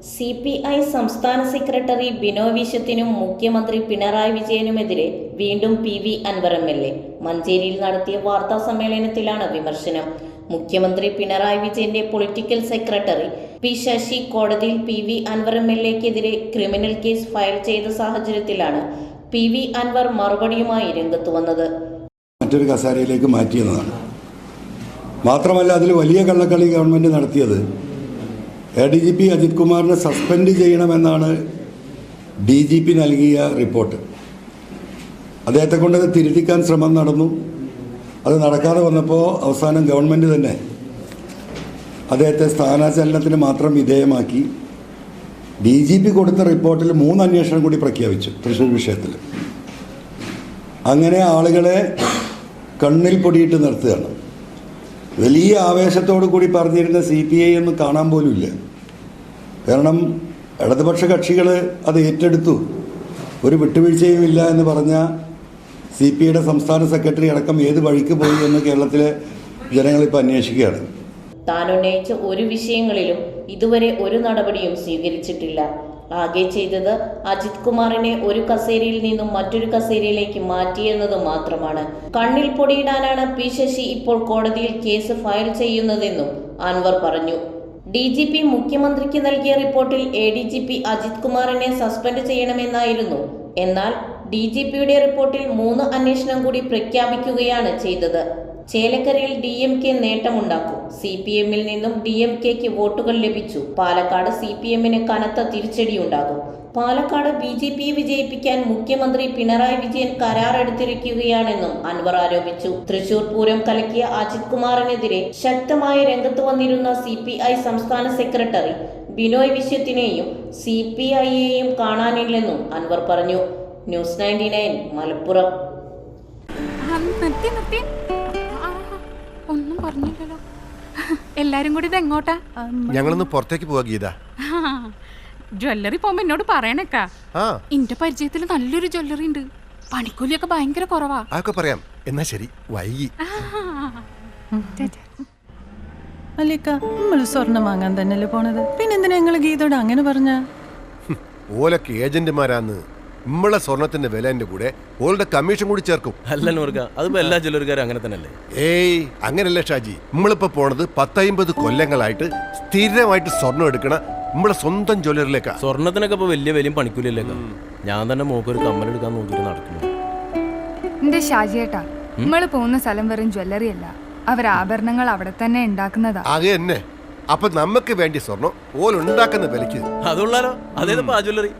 C P I സംസ്ഥാന secretary Bino വിശ്വത്തിനും മുഖ്യമന്ത്രി പിണറായി വിജയനുമെതിരെ വീണ്ടും P V Anvar M L A മഞ്ചേരിയിൽ നടത്തിയ വാർത്താ സമ്മേളനത്തിലാണ് വിമർശനം. മുഖ്യമന്ത്രി പിണറായി വിജയന്റെ പൊളിറ്റിക്കൽ സെക്രട്ടറി പി ശശി കോടതിയിൽ P V Anvar M L എക്കെതിരെ criminal case file ചെയ്ത സാഹചര്യത്തിലാണ് പി വി അൻവർ മറുപടിയുമായി രംഗത്ത് വന്നത്. മറ്റൊരു കസാരയിലേക്ക് മാറ്റിയെന്നതാണ്. മാത്രമല്ല അതിൽ വലിയ കള്ളക്കളി ഗവൺമെന്റ് നടത്തിയത് A D G P Ajith കുമാറിനെ സസ്പെൻഡ് ചെയ്യണമെന്നാണ് ഡി ജി പി നൽകിയ റിപ്പോർട്ട്. അദ്ദേഹത്തെ കൊണ്ട് തിരുത്തിക്കാൻ ശ്രമം നടന്നു. അത് നടക്കാതെ വന്നപ്പോൾ അവസാനം ഗവൺമെന്റ് തന്നെ അദ്ദേഹത്തെ സ്ഥാനാചലനത്തിന് മാത്രം വിധേയമാക്കി. ഡി ജി പി കൊടുത്ത റിപ്പോർട്ടിൽ മൂന്ന് അന്വേഷണം കൂടി പ്രഖ്യാപിച്ചു തൃശ്ശൂർ വിഷയത്തിൽ. അങ്ങനെ ആളുകളെ കണ്ണിൽ പൊടിയിട്ട് നിർത്തുകയാണ്. വലിയ ആവേശത്തോടു കൂടി പറഞ്ഞിരുന്ന സി പി ഐ ഒന്നും കാണാൻ പോലുമില്ല. കാരണം ഇടതുപക്ഷ കക്ഷികൾ അത് ഏറ്റെടുത്തു. ഒരു വിട്ടുവീഴ്ചയും ഇല്ല എന്ന് പറഞ്ഞ സി പി ഐയുടെ സംസ്ഥാന സെക്രട്ടറി അടക്കം ഏത് വഴിക്ക് പോയി എന്ന് കേരളത്തിലെ ജനങ്ങളിപ്പോൾ അന്വേഷിക്കുകയാണ്. താൻ ഉന്നയിച്ച ഒരു വിഷയങ്ങളിലും ഇതുവരെ ഒരു നടപടിയും സ്വീകരിച്ചിട്ടില്ല. ആകെ ചെയ്തത് അജിത് കുമാറിനെ ഒരു കസേരയിൽ നിന്നും മറ്റൊരു കസേരയിലേക്ക് മാറ്റിയെന്നത് മാത്രമാണ്. കണ്ണിൽ പൊടിയിടാനാണ് പി ശശി ഇപ്പോൾ കോടതിയിൽ കേസ് ഫയൽ ചെയ്യുന്നതെന്നും അൻവർ പറഞ്ഞു. ഡി ജി പി മുഖ്യമന്ത്രിക്ക് നൽകിയ റിപ്പോർട്ടിൽ A D G P Ajith കുമാറിനെ സസ്പെൻഡ് ചെയ്യണമെന്നായിരുന്നു. എന്നാൽ ഡി ജി പിയുടെ റിപ്പോർട്ടിൽ മൂന്ന് അന്വേഷണം കൂടി പ്രഖ്യാപിക്കുകയാണ് ചെയ്തത്. ചേലക്കരയിൽ ഡി എം കെ നേട്ടമുണ്ടാക്കും. സി പി എമ്മിൽ നിന്നും ഡി എം കെക്ക് വോട്ടുകൾ ലഭിച്ചു. പാലക്കാട് സി പി എമ്മിന് കനത്ത തിരിച്ചടിയുണ്ടാകും. പാലക്കാട് ബി ജെ പിയെ വിജയിപ്പിക്കാൻ മുഖ്യമന്ത്രി പിണറായി വിജയൻ കരാറെടുത്തിരിക്കുകയാണെന്നും അൻവർ ആരോപിച്ചു. തൃശൂർ പൂരം കലക്കിയ അജിത് കുമാറിനെതിരെ ശക്തമായ രംഗത്ത് വന്നിരുന്ന സി പി ഐ സംസ്ഥാന സെക്രട്ടറി ബിനോയ് വിശ്വത്തിനെയും സി പി ഐയെയും കാണാനില്ലെന്നും അൻവർ പറഞ്ഞു. ന്യൂസ് നയന്റി നയൻ മലപ്പുറം ഒന്നും പറഞ്ഞില്ലല്ലോ. എല്ലാരും കൂടി ഇത് എങ്ങോട്ടാ ഞങ്ങളൊന്ന് പുറത്തേക്ക് പോവാ ഗീത. ജ്വല്ലറി പോകുമ്പോ എന്നോട് പറയണേക്കാ. ആ. ഇന്റെ പരിചയത്തിൽ നല്ലൊരു ജ്വല്ലറി ഉണ്ട്. പണിക്കൂലിയൊക്കെ ഭയങ്കര കുറവാ. അതൊക്കെ പറയാം. എന്നാ ശരി വൈകി. അല്ലിക്ക നമ്മൾ സ്വർണം വാങ്ങാൻ തന്നെയല്ലേ പോണത്? പിന്നെന്തിനാ ഞങ്ങൾ ഗീതയോട് അങ്ങനെ പറഞ്ഞ? ഓലൊക്കെ ഏജന്റുമാരാന്ന് നമ്മളെ സ്വർണത്തിന്റെ വിലേന്റെ കൂടെ ഓളുടെ കമ്മീഷൻ കൂടി ചേർക്കും. അല്ല നൂർക്ക അതിപ്പോ എല്ലാ ജ്വല്ലറിക്കാരും അങ്ങനെ തന്നെയല്ലേ? ഏയ് അങ്ങനല്ല ഷാജി. നമ്മളിപ്പോ പോണത് പത്തൈമ്പത് കൊല്ലങ്ങളായിട്ട് സ്ഥിരമായിട്ട് സ്വർണം എടുക്കണ നമ്മളെ സ്വന്തം ജ്വല്ലറിലേക്കാ. സ്വർണത്തിനൊക്കെ ഇപ്പൊ വലിയ വിലയും പണിക്കൂലിയല്ലേക്ക ഞാൻ തന്നെ മോക്കൊരു കമ്മലെടുക്കാൻ നോക്കിയിട്ട് നടക്കുന്നു. എന്റെ ഷാജിയേട്ടാ നമ്മൾ പോകുന്ന സ്ഥലം വെറും ജ്വല്ലറി അല്ല. അവർ ആഭരണങ്ങൾ അവിടെ തന്നെ ഉണ്ടാക്കുന്നതാ. അത് തന്നെ. അപ്പൊ നമുക്ക് വേണ്ടി സ്വർണം ഓലുണ്ടാക്കുന്ന വിലക്ക് അതുള്ളാലോ അതേതപ്പോ ആ ജ്വല്ലറി?